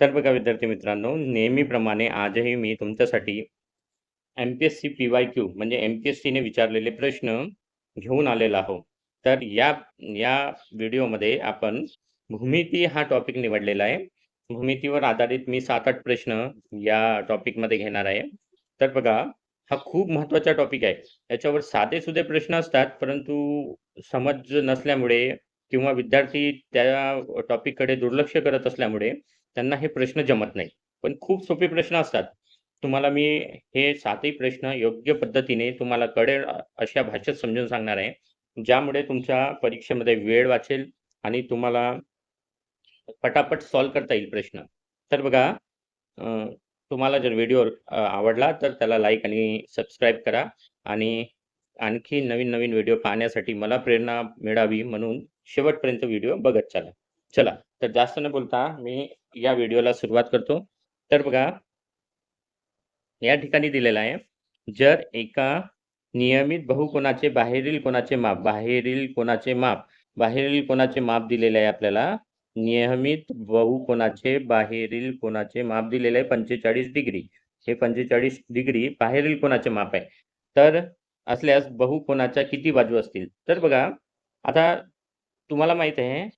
तर बघा विद्यार्थी मित्रांनो, नेहमीप्रमाणे आजही मी तुमच्यासाठी एम-पी-एस-सी पी-वाय-क्यू म्हणजे एम-पी-एस-सीने विचारलेले प्रश्न घेऊन आलेला आहोत. तर या या व्हिडिओमध्ये आपण भूमिती हा टॉपिक निवडलेला आहे. भूमितीवर आधारित मी 7-8 प्रश्न या टॉपिकमध्ये घेणार आहे. तर बघा, हा खूप महत्त्वाचा टॉपिक आहे. याच्यावर साधे-सुधे प्रश्न असतात, परंतु समज नसल्यामुळे किंवा विद्यार्थी त्या टॉपिककडे दुर्लक्ष करत असल्यामुळे त्यांना हे प्रश्न जमत नाही. पण खूप सोपे प्रश्न असतात. तुम्हाला मी हे सातही प्रश्न योग्य पद्धतीने तुम्हाला कळेल अशा भाषेत समजून सांगणार आहे. ज्यामुळे तुमच्या परीक्षेमध्ये वेळ वाचेल आणि तुम्हाला पटापट सॉल्व करता येईल प्रश्न. तर बघा, तुम्हाला जर व्हिडिओ आवडला तर त्याला लाईक आणि सबस्क्राईब करा आणि आणखी नवीन-नवीन व्हिडिओ पाहण्यासाठी मला प्रेरणा मिळावी म्हणून शेवटपर्यंत व्हिडिओ बघत चला. चला, तर जास्त न बोलता मी या व्हिडिओला सुरुवात करतो. तर बघा या ठिकाणी दिलेला आहे, जर एका नियमित बहुकोणाचे बाहेरील कोणाचे माप, बाहेरील कोणाचे माप, बाहेरील कोणाचे माप दिलेले आहे आपल्याला. नियमित बहुकोणाचे बाहेरील कोणाचे माप दिलेले आहे 45 डिग्री. हे 45 डिग्री बाहेरील कोणाचे माप आहे. तर असल्यास बहुकोणाच्या किती बाजू असतील? तर बघा, आता तुम्हाला माहीत आहे,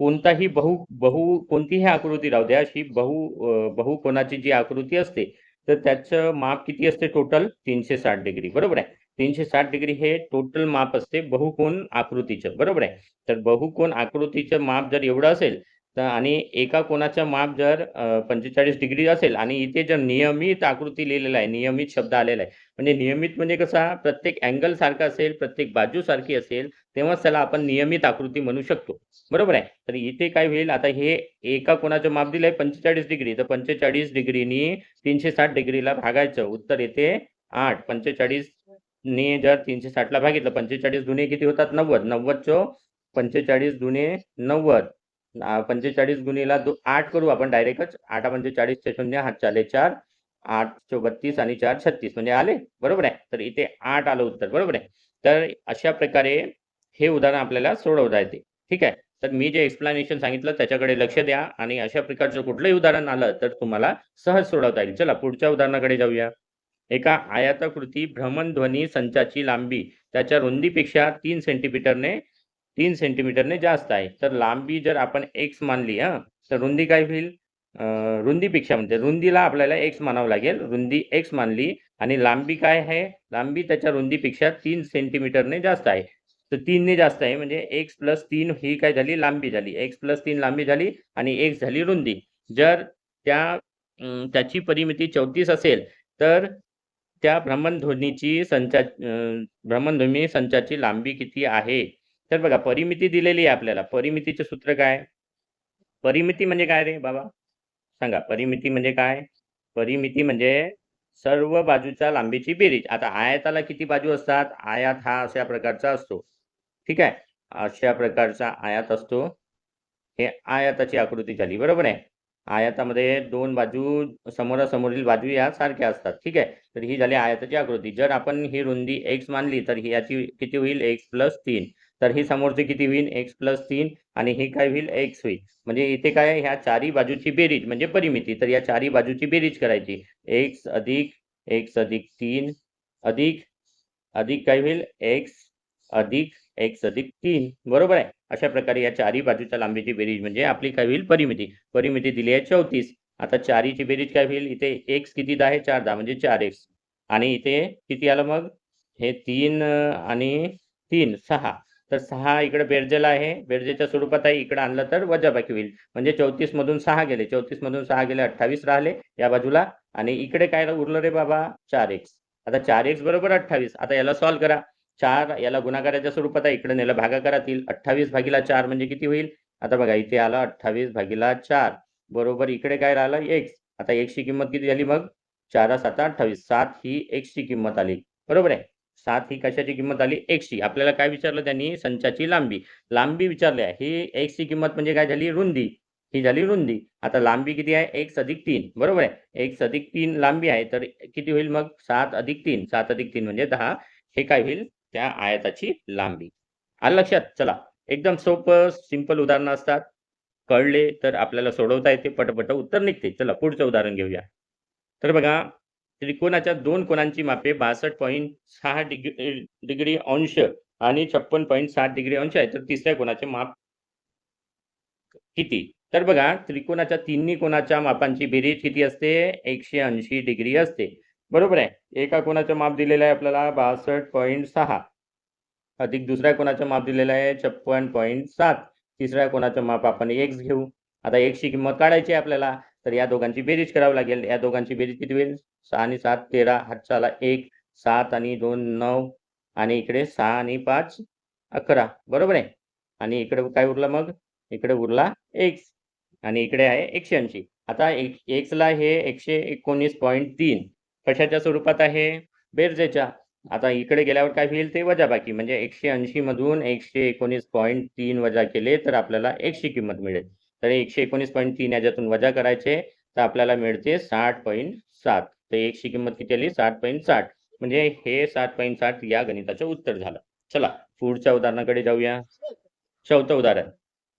कोणताही बहु बहु कोणतीही आकृती राहू द्या, अशी बहु अ, बहुकोनाची जी आकृती असते, तर त्याचं माप किती असते टोटल? 360 डिग्री. बरोबर आहे. 360 डिग्री हे टोटल माप असते बहुकोन आकृतीचं. बरोबर आहे. तर बहुकोन आकृतीचं माप जर एवढं असेल तर आणि एका कोणाचा माप जर पंचेचाळीस डिग्री असेल आणि इथे जर नियमित आकृती लिहिलेला आहे, नियमित शब्द आलेला आहे. म्हणजे नियमित म्हणजे कसा? प्रत्येक अँगल सारखा असेल, प्रत्येक बाजू सारखी असेल, तेव्हाच त्याला आपण नियमित आकृती म्हणू शकतो. बरोबर आहे. तर इथे काय होईल? आता हे एका कोणाचं माप दिलंय 45 डिग्री. तर 45 डिग्रीनी 360 डिग्रीला भागायचं. उत्तर येते 8. 45 ने जर तीनशे साठला भागितलं, पंचेचाळीस जुने किती होतात? 90. 90 चोक 45 दुणे 90. पंचेचाळीस गुणीला दो आठ करू आपण डायरेक्टच. 8 म्हणजे 40 चे शून्य, हातचे आले 4. 8 चोक 32 आणि 4 36 म्हणजे आले. बरोबर आहे. तर इथे आठ आलं उत्तर. बरोबर आहे. तर अशा प्रकारे हे उदाहरण आपल्याला सोडवता येते. ठीक आहे. तर मी जे एक्सप्लेनेशन सांगितलं त्याच्याकडे लक्ष द्या आणि अशा प्रकारचं कुठलंही उदाहरण आलं तर तुम्हाला सहज सोडवता येईल. चला पुढच्या उदाहरणाकडे जाऊया. एका आयाताकृती भ्रमणध्वनी संचाची लांबी त्याच्या रुंदीपेक्षा तीन सेंटीमीटरने तीन सेंटीमीटरने जास्त आहे. तर लांबी जर आपण एक्स मानली हां, तर रुंदी काय होईल? रुंदीपेक्षा म्हणजे रुंदीला आपल्याला एक्स मानावं लागेल. रुंदी एक्स मानली आणि लांबी काय आहे? लांबी त्याच्या रुंदीपेक्षा तीन सेंटीमीटरने जास्त आहे. तर तीनने जास्त आहे म्हणजे एक्स प्लस तीन ही काय झाली? लांबी झाली. एक्स प्लस तीन लांबी झाली आणि एक्स झाली रुंदी. जर त्या त्याची परिमिती 34 असेल, तर त्या भ्रमणध्वनीची संचा भ्रमणध्वनी संचाची लांबी किती आहे? तर बघा परिमिती दिलेली आहे आपल्याला. परिमितीचे सूत्र काय? परिमिती म्हणजे काय रे बाबा? सांगा. परिमिती म्हणजे काय? परिमिती म्हणजे सर्व बाजूच्या लांबीची बेरीज. आता आयताला किती बाजू असतात? आयात हा अशा प्रकारचा असतो. ठीक आहे. अशा प्रकारचा आयात असतो. हे आयाताची आकृती झाली. बरोबर आहे. आयातामध्ये दोन बाजू समोरासमोरील बाजू या सारख्या असतात. ठीक आहे. तर ही झाली आयाताची आकृती. जर आपण ही रुंदी एक्स मानली तर ही याची किती होईल? एक्स प्लस तीन तर ही समोरची किती होईल? एक्स प्लस तीन आणि ही काय होईल? एक्स होईल. म्हणजे इथे काय ह्या चारही बाजूची बेरीज म्हणजे परिमिती. तर या चारही बाजूची बेरीज करायची. एक्स अधिक एक्स अधिक तीन अधिक अधिक काय होईल? एक्स अधिक एक्स अधिक तीन बरोबर आहे. अशा प्रकारे या चारही बाजूच्या लांबीची बेरीज म्हणजे आपली काय होईल? परिमिती. परिमिती दिली आहे 34. आता चारीची बेरीज काय होईल? इथे एक्स किती दहा आहे? 4 10 म्हणजे चार एक्स आणि इथे किती आलं मग? हे तीन आणि 3 6. तर सहा इकडे बेरजेला आहे. बेरजेच्या स्वरूपात आहे. इकडे आणलं तर वजाबाकी होईल. म्हणजे 34 मधून सहा गेले. 34 मधून सहा गेले 28 राहिले या बाजूला आणि इकडे काय उरलं रे बाबा? चार एक्स आता चार एक्स बरोबर 28. आता याला सॉल्व्ह करा. चार याला गुणाकाराच्या स्वरूपात आहे. इकडे नेलं भागाकारातील. 28 भागीला चार म्हणजे किती होईल? आता बघा इथे आलं 28 भागीला चार बरोबर इकडे काय राहिलं? एक्स आता एक्सची किंमत किती झाली मग? 4 7 28. 7 ही एक्सची ची किंमत आली. बरोबर आहे. सात ही कशाची किंमत आली? एक्सची आपल्याला काय विचारलं त्यांनी? संचाची लांबी. लांबी विचारली आहे. ही एक्सची ची किंमत म्हणजे काय झाली? रुंदी. ही झाली रुंदी. आता लांबी किती आहे? एक अधिक तीन बरोबर आहे. एक अधिक तीन लांबी आहे. तर किती होईल मग? सात अधिक 3. 7 अधिक तीन म्हणजे दहा हे काय होईल? त्या आयताची लांबी. आलं लक्षात? चला एकदम सोपं सिंपल उदाहरणं असतात. कळले तर आपल्याला सोडवता येते पटपट उत्तर निघते चला पुढचं उदाहरण घेऊया तर बघा त्रिकोणाच्या दोन कोणांची मापे बासष्ट पॉईंट सहा डिग्री डिग्री अंश आणि छप्पन पॉईंट सात डिग्री अंश आहे तर तिसऱ्या कोणाचे माप किती? तर बघा त्रिकोणाच्या तिन्ही कोणाच्या मापांची बेरीज किती असते? एकशे ऐंशी डिग्री असते. बरोबर आहे? एका कोणाचं माप दिलेलं आहे आपल्याला बासष्ट पॉईंट सहा. अधिक दुसऱ्या कोणाचं माप दिलेलं आहे छप्पन पॉईंट सात. तिसऱ्या कोणाचं माप आपण एक्स घेऊ. आता एक्सची किंमत काढायची आहे आपल्याला. तर या दोघांची बेरीज करावी लागेल. या दोघांची बेरीज किती होईल? सहा आणि सात तेरा हातचाला एक सात आणि दोन नऊ आणि इकडे सहा आणि पाच अकरा. बरोबर आहे? आणि इकडे काय उरला मग? इकडे उरला एक्स आणि इकडे आहे एकशे ऐंशी. आता एक एक्सला हे एकशे एकोणीस पॉईंट तीन. कशाच्या स्वरूपात आहे? बेरजेच्या. आता इकडे गेल्यावर काय होईल? ते वजाबाकी. म्हणजे एकशे ऐंशी मधून एकशे एकोणीस पॉईंट तीन वजा केले तर आपल्याला एकशे किंमत मिळेल. तर एकशे एकोणीस पॉईंट तीन याच्यातून वजा करायचे तर आपल्याला मिळते साठ पॉईंट सात. तर एकची किंमत किती आली? साठ पॉईंट साठ. म्हणजे हे साठ पॉईंट साठ या गणिताचं उत्तर झालं. चला पुढच्या उदाहरणाकडे जाऊया. चौथं उदाहरण.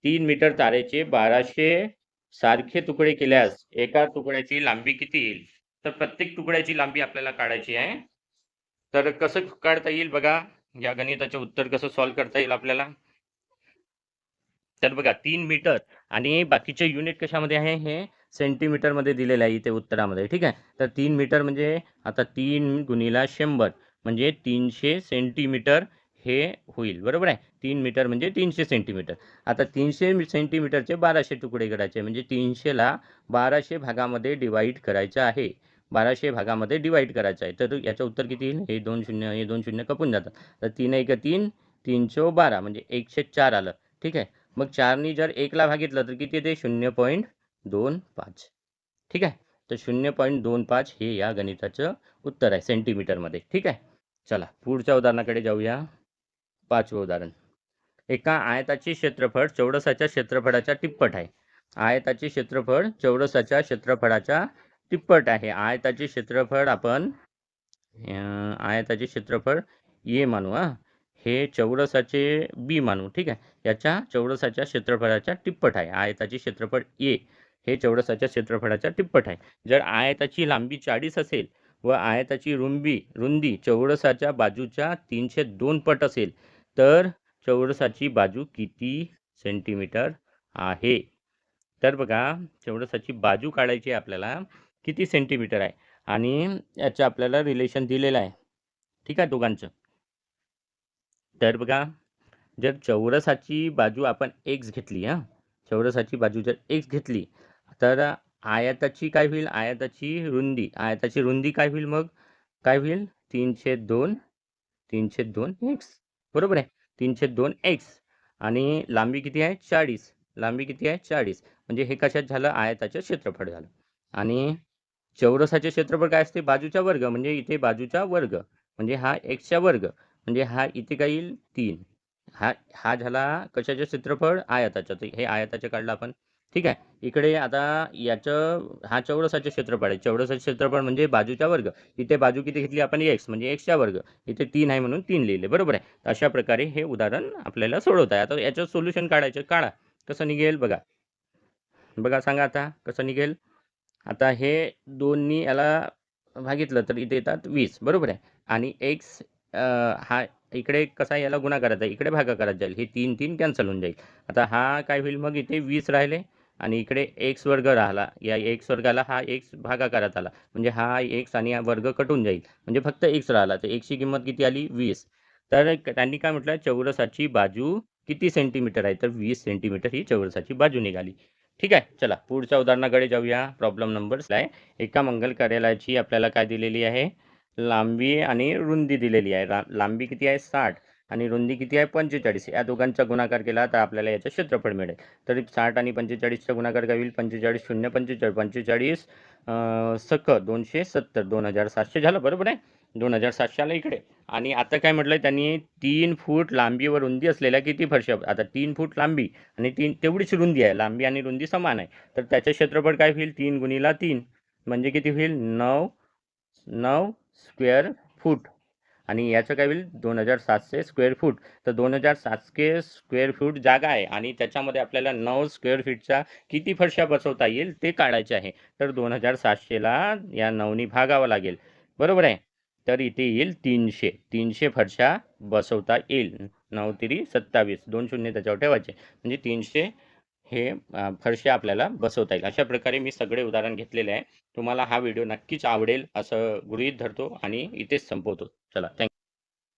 तीन मीटर तारेचे बाराशे सारखे तुकडे केल्यास एका तुकड्याची लांबी किती येईल? तर प्रत्येक तुकड्याची लांबी आपल्याला काढायची आहे. तर कसं काढता येईल बघा? या गणिताचे उत्तर कसं सॉल्व्ह करता येईल आपल्याला? तर बघा तीन मीटर आणि बाकीचे युनिट कशामध्ये आहे हे? सेंटीमीटरमध्ये दिलेलं आहे इथे उत्तरामध्ये ठीक आहे? तर तीन मीटर म्हणजे आता तीन गुणिला शंभर म्हणजे तीनशे सेंटीमीटर हे होईल बरोबर आहे? तीन मीटर म्हणजे तीनशे सेंटीमीटर. आता तीनशे सेंटीमीटरचे बाराशे तुकडे करायचे म्हणजे तीनशेला बाराशे भागामध्ये डिवाईड करायचं आहे. बाराशे भागामध्ये डिवाईड करायचं आहे. तर याचं उत्तर किती येईल? हे दोन शून्य हे दोन शून्य कपून जातात तर तीन एक तीन तीनशे बारा म्हणजे एकशे चार आलं ठीक आहे? मग चारनी जर एकला भागितलं तर किती येते? शून्य पॉईंट दोन पाच. ठीक आहे? तर शून्य पॉईंट दोन पाच हे या गणिताचं उत्तर आहे सेंटीमीटरमध्ये. ठीक आहे? चला पुढच्या उदाहरणाकडे जाऊया. पाचवं उदाहरण. एका आयताचे क्षेत्रफळ चौरसाच्या क्षेत्रफळाच्या तिप्पट आहे. आयताचे क्षेत्रफळ चौरसाच्या क्षेत्रफळाच्या तिप्पट आहे. आयताचे क्षेत्रफळ आपण आयताचे क्षेत्रफळ ए मानू हा. हे चौरसाचे बी मानू. ठीक आहे? याच्या चौरसाच्या क्षेत्रफळाच्या तिप्पट आहे. आयताचे क्षेत्रफळ ए. हे चौरसाच्या क्षेत्रफळाच्या तिप्पट आहे. जर आयताची लांबी चाळीस असेल व आयताची रुंदी रुंदी चौरसाच्या बाजूच्या तीनशे दोन पट असेल तर चौरसाची बाजू किती सेंटीमीटर आहे? तर बघा चौरसाची बाजू काढायची आहे आपल्याला किती सेंटीमीटर आहे? आणि याचं आपल्याला रिलेशन दिलेलं आहे. ठीक आहे दोघांचं. तर बघा जर चौरसाची बाजू आपण एक्स घेतली हां? चौरसाची बाजू जर एक्स घेतली तर आयताची काय होईल? आयताची रुंदी. आयताची रुंदी काय होईल मग? काय होईल? तीनशे दोन तीनशे दोन एक्स बरोबर आहे? तीनशे दोन एक्स आणि लांबी किती आहे? चाळीस. लांबी किती आहे? चाळीस. म्हणजे हे कशात झालं? आयताचं क्षेत्रफळ झालं. आणि चौरसाचे क्षेत्रफळ काय असते? बाजूचा वर्ग. म्हणजे इथे बाजूचा वर्ग. म्हणजे हा एक्सचा वर्ग. म्हणजे हा इथे काय येईल? तीन. हा हा झाला कशाचं क्षेत्रफळ? आयताचं. तर हे आयताचं काढलं आपण. ठीक आहे. इकडे आता याचं हा चौरसाचे क्षेत्रफळ आहे. चौरसाचे क्षेत्रफळ म्हणजे बाजूचा वर्ग. इथे बाजू किती घेतली आपण? एक्स म्हणजे एक्सचा वर्ग. इथे तीन आहे म्हणून तीन लिहिले. बरोबर आहे? तर अशा प्रकारे हे उदाहरण आपल्याला सोडवत आहे. आता याचं सोल्युशन काढायचं. काढा. कसं निघेल? बघा. बघा सांगा आता. कसं निघेल? आता हे दोन्ही याला भागितलं तर इथे येतात वीस. बरोबर आहे? आणि एक्स हा इकडे कसा याला गुणाकाराचा आहे? इकडे भागा करायचा जाईल. हे तीन तीन कॅन्सल होऊन जाईल. आता हा काय होईल? मग इथे वीस राहिले. आणि इकडे एक्स वर्ग राहिला. या एक्स वर्गाला हा एक्स भागाकारात आला. म्हणजे हा एक्स आणि हा वर्ग कटून जाईल. म्हणजे फक्त एक्स राहिला. तर एक्सची किंमत किती आली? वीस. तर त्यांनी काय म्हटलं? चौरसाची बाजू किती सेंटीमीटर आहे? तर वीस सेंटीमीटर ही चौरसाची बाजू निघाली. ठीक आहे? चला पुढच्या उदाहरणाकडे जाऊया. प्रॉब्लेम नंबर आहे. एका मंगल कार्यालयाची आपल्याला काय दिलेली आहे? लांबी आणि रुंदी दिलेली आहे. लांबी किती आहे? साठ. आणि रुंदी किती आहे? पंचेचाळीस. या दोघांचा गुणाकार केला तर आपल्याला याचं क्षेत्रफळ मिळेल. तरी साठ आणि पंचेचाळीसचा गुणाकार काय होईल पंचेचाळीस शून्य पंचेचाळीस पंचेचाळीस सक दोनशे सत्तर. दोन हजार सातशे झालं बरोबर आहे? दोन हजार सातशे आलं इकडे. आणि आता काय म्हटलं आहे त्यांनी? तीन फूट लांबी व रुंदी असलेल्या किती फरशा आता तीन फूट लांबी आणि तीन तेवढीच रुंदी आहे. लांबी आणि रुंदी समान आहे. तर त्याचं क्षेत्रफळ काय होईल? तीन गुणिला तीन. म्हणजे किती होईल? नऊ नऊ स्क्वेअर फूट. आणि याचं काय होईल? दोन हजार सातशे स्क्वेअर फूट तर दोन हजार सातशे स्क्वेअर फूट जागा आहे आणि त्याच्यामध्ये आपल्याला नऊ स्क्वेअर फीटच्या किती फरशा बसवता येईल ते काढायचे आहे. तर दोन हजार सातशेला या नऊनी भागावं लागेल. बरोबर आहे? तर इथे येईल तीनशे. तीनशे फरशा बसवता येईल. नऊ तिरी सत्तावीस. दोन शून्य त्याच्यावर ठेवायचे. म्हणजे तीनशे हे फरशी आपल्याला बसवता येईल. अशा प्रकारे मी सगळे उदाहरण घेतलेले आहे. तुम्हाला हा व्हिडिओ नक्कीच आवडेल असं गृहीत धरतो आणि इथेच संपवतो. चला थँक्यू